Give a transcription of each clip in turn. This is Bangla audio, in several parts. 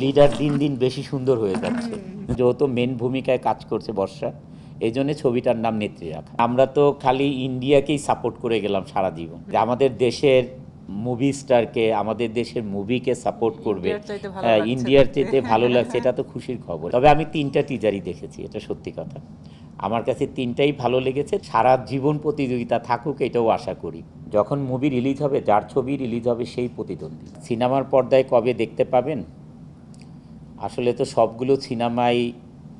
লিডার দিন দিন বেশি সুন্দর হয়ে যাচ্ছে। যেহেতু মেন ভূমিকায় কাজ করছে বর্ষা এই জন্য ছবিটার নাম নেত্রী রাখা আমরা তো খালি ইন্ডিয়াকেই সাপোর্ট করে গেলাম সারা জীবন। যে আমাদের দেশের মুভি স্টারকে আমাদের দেশের মুভিকে সাপোর্ট করবে ইন্ডিয়ার হ্যাঁ, ইন্ডিয়ার দেখতে। ভালো লাগছে এটা তো খুশির খবর। তবে আমি তিনটা টিজারই দেখেছি এটা সত্যি কথা। আমার কাছে তিনটাই ভালো লেগেছে সারা জীবন প্রতিযোগিতা থাকুক এটাও আশা করি। যখন মুভি রিলিজ হবে যার ছবি রিলিজ হবে সেই প্রতিদ্বন্দ্বী। সিনেমার পর্দায় কবে দেখতে পাবেন? আসলে তো সবগুলো সিনেমাই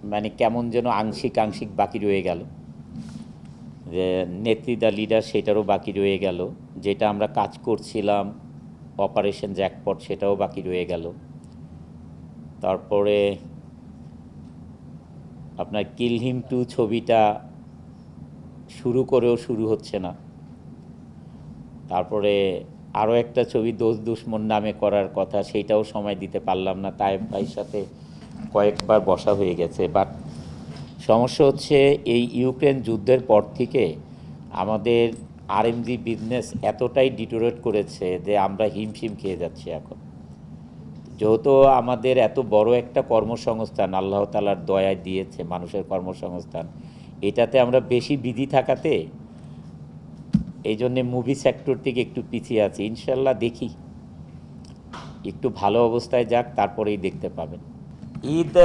মানে কেমন যেন আংশিক আংশিক বাকি রয়ে গেল। যে নেত্রী দ্য লিডার সেটারও বাকি রয়ে গেল। যেটা আমরা কাজ করছিলাম, অপারেশন জ্যাকপট সেটাও বাকি রয়ে গেল। তারপরে আপনার কিল হিম টু ছবিটা শুরু করেও শুরু হচ্ছে না। তারপরে আরও একটা ছবি দোষ দুশ্মন নামে করার কথা, সেইটাও সময় দিতে পারলাম না। তায়েব ভাইয়ের সাথে কয়েকবার বসা হয়ে গেছে। বাট সমস্যা হচ্ছে এই ইউক্রেন যুদ্ধের পর থেকে আমাদের আর আরএমজি বিজনেস এতটাই ডিটোরেট করেছে যে আমরা হিমশিম খেয়ে যাচ্ছি এখন। যেহেতু আমাদের এত বড় একটা কর্মসংস্থান, আল্লাহ তালার দয়ায় দিয়েছে মানুষের কর্মসংস্থান, এটাতে আমরা বেশি বিধি থাকাতে এই জন্যে মুভি সেক্টর থেকে একটু পিছিয়ে আছি। ইনশাল্লাহ দেখি। একটু ভালো অবস্থায় যাক, তারপরেই দেখতে পাবেন। ঈদ,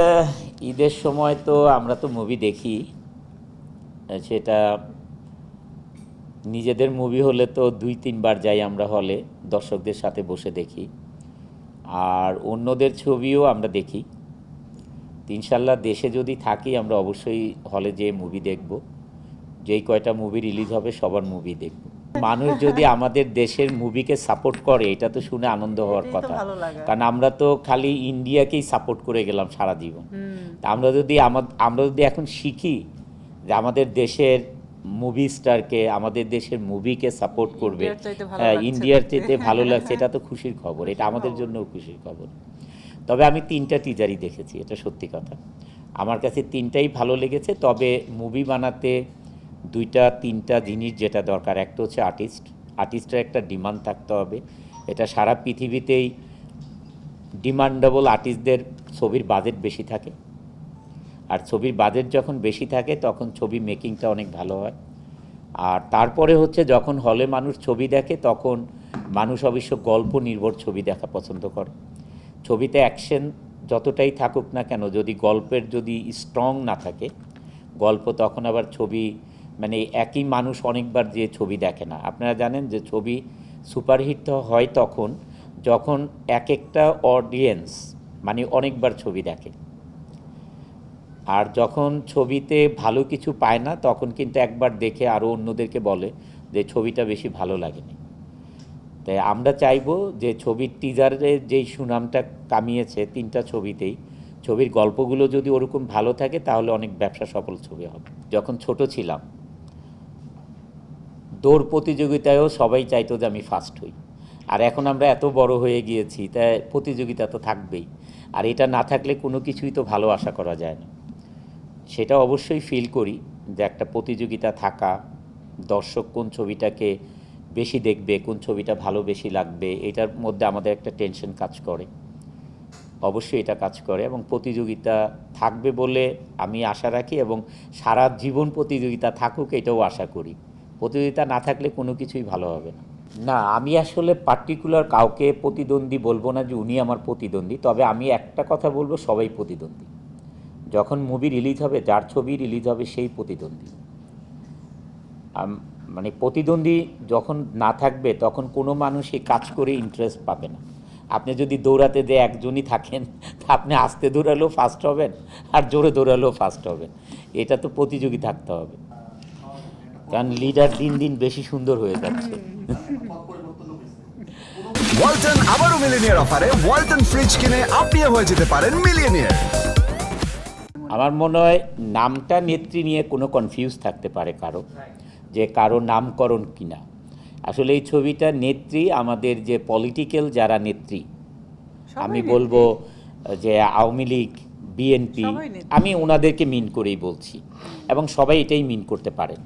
ঈদের সময় তো আমরা তো মুভি দেখি। সেটা নিজেদের মুভি হলে তো দুই, তিনবার যাই আমরা হলে দর্শকদের সাথে বসে দেখি। আর অন্যদের ছবিও আমরা দেখি। ইনশাল্লাহ দেশে যদি থাকি, আমরা অবশ্যই হলে যেয়ে মুভি দেখব। যেই কয়টা মুভি রিলিজ হবে সবার মুভি দেখব। মানুষ যদি আমাদের দেশের মুভিকে সাপোর্ট করে এটা তো শুনে আনন্দ হওয়ার কথা। কারণ আমরা তো খালি ইন্ডিয়াকেই সাপোর্ট করে গেলাম সারা জীবন। তা আমরা যদি আমা- আমরা যদি এখন শিখি যে আমাদের দেশের মুভি স্টারকে আমাদের দেশের মুভিকে সাপোর্ট করবে ইন্ডিয়ার চাইতে ভালো হ্যাঁ, লাগছে ইন্ডিয়ার ভালো লাগছে এটা তো খুশির খবর এটা আমাদের জন্যও খুশির খবর। তবে আমি তিনটা টিজারই দেখেছি এটা সত্যি কথা। আমার কাছে তিনটাই ভালো লেগেছে তবে মুভি বানাতে দুইটা, তিনটা জিনিস যেটা দরকার। একটা হচ্ছে আর্টিস্ট আর্টিস্টের একটা ডিমান্ড থাকতে হবে। এটা সারা পৃথিবীতেই ডিমান্ডেবল আর্টিস্টদের ছবির বাজেট বেশি থাকে। আর ছবির বাজেট যখন বেশি থাকে, তখন ছবি মেকিংটা অনেক ভালো হয়। আর তারপরে হচ্ছে যখন হলে মানুষ ছবি দেখে, তখন মানুষ অবশ্য গল্প নির্ভর ছবি দেখা পছন্দ করে। ছবিতে অ্যাকশন যতটাই থাকুক না কেন, যদি গল্পের যদি স্ট্রং না থাকে, গল্প তখন আবার ছবি মানে একই মানুষ অনেকবার যে ছবি দেখে না। আপনারা জানেন যে ছবি সুপারহিট হয় তখন যখন এক একটা অডিয়েন্স মানে অনেকবার ছবি দেখে। আর যখন ছবিতে ভালো কিছু পায় না, তখন কিন্তু একবার দেখে আরও অন্যদেরকে বলে যে ছবিটা বেশি ভালো লাগেনি। তাই আমরা চাইব যে ছবির টিজারে যেই সুনামটা কামিয়েছে তিনটা ছবিতেই, ছবির গল্পগুলো যদি ওরকম ভালো থাকে, তাহলে অনেক ব্যবসা সফল ছবি হবে। যখন ছোট ছিলাম দৌড় প্রতিযোগিতায়ও সবাই চাইতো যে আমি ফার্স্ট হই। আর এখন আমরা এত বড় হয়ে গিয়েছি তাই প্রতিযোগিতা তো থাকবেই। আর এটা না থাকলে কোনো কিছুই তো ভালো আশা করা যায় না। সেটা অবশ্যই ফিল করি যে একটা প্রতিযোগিতা থাকা, দর্শক কোন ছবিটাকে বেশি দেখবে, কোন ছবিটা ভালো বেশি লাগবে, এটার মধ্যে আমাদের একটা টেনশন কাজ করে। অবশ্যই এটা কাজ করে এবং প্রতিযোগিতা থাকবে বলে আমি আশা রাখি এবং সারা জীবন প্রতিযোগিতা থাকুক এটাও আশা করি। প্রতিযোগিতা না থাকলে কোনো কিছুই ভালো হবে না। না, আমি আসলে পার্টিকুলার কাউকে প্রতিদ্বন্দ্বী বলব না যে উনি আমার প্রতিদ্বন্দ্বী, তবে আমি একটা কথা বলব, সবাই প্রতিদ্বন্দ্বী। যখন মুভি রিলিজ হবে, যার ছবি রিলিজ হবে, সেই প্রতিদ্বন্দ্বী। মানে প্রতিদ্বন্দ্বী যখন না থাকবে, তখন কোনো মানুষই কাজ করে ইন্টারেস্ট পাবে না। আপনি যদি দৌড়াতে যে একজনই থাকেন, তা আপনি আস্তে দৌড়ালেও ফার্স্ট হবেন, আর জোরে দৌড়ালেও ফার্স্ট হবেন। এটা তো প্রতিযোগী থাকতে হবে। কারণ লিডার দিন দিন বেশি সুন্দর হয়ে যাচ্ছে। ওয়ালটন আবারও মিলিনিয়ার অফারে ওয়ালটন ফ্রিজ কিনে আপনিও হয়ে যেতে পারেন মিলিয়নিয়ার আমার মনে হয় নামটা নেত্রী নিয়ে কোনো কনফিউজ থাকতে পারে কারও যে কারও নামকরণ কিনা। আসলে এই ছবিটা নেত্রী আমাদের যে পলিটিক্যাল যারা নেত্রী আমি বলব যে আওয়ামী লীগ বিএনপি আমি ওনাদেরকে মিন করেই বলছি এবং সবাই এটাই মিন করতে পারেন।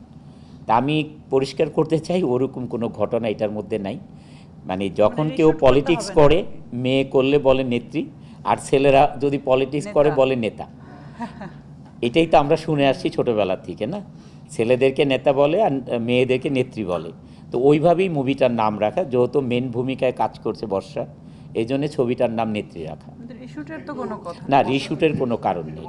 তা আমি পরিষ্কার করতে চাই ওরকম কোনো ঘটনা এটার মধ্যে নাই। মানে যখন মানে কেউ পলিটিক্স করে মেয়ে করলে বলে নেত্রী আর ছেলেরা যদি পলিটিক্স করে বলে নেতা। এটাই তো আমরা শুনে আসছি ছোটবেলা থেকে না? ছেলেদেরকে নেতা বলে আর মেয়েদেরকে নেত্রী বলে। তো ওইভাবেই মুভিটার নাম রাখা যেহেতু মেন ভূমিকায় কাজ করছে বর্ষা এই জন্য ছবিটার নাম নেত্রী রাখা। রিশুটের তো কোনো না রিশুটের কোনো কারণ নেই।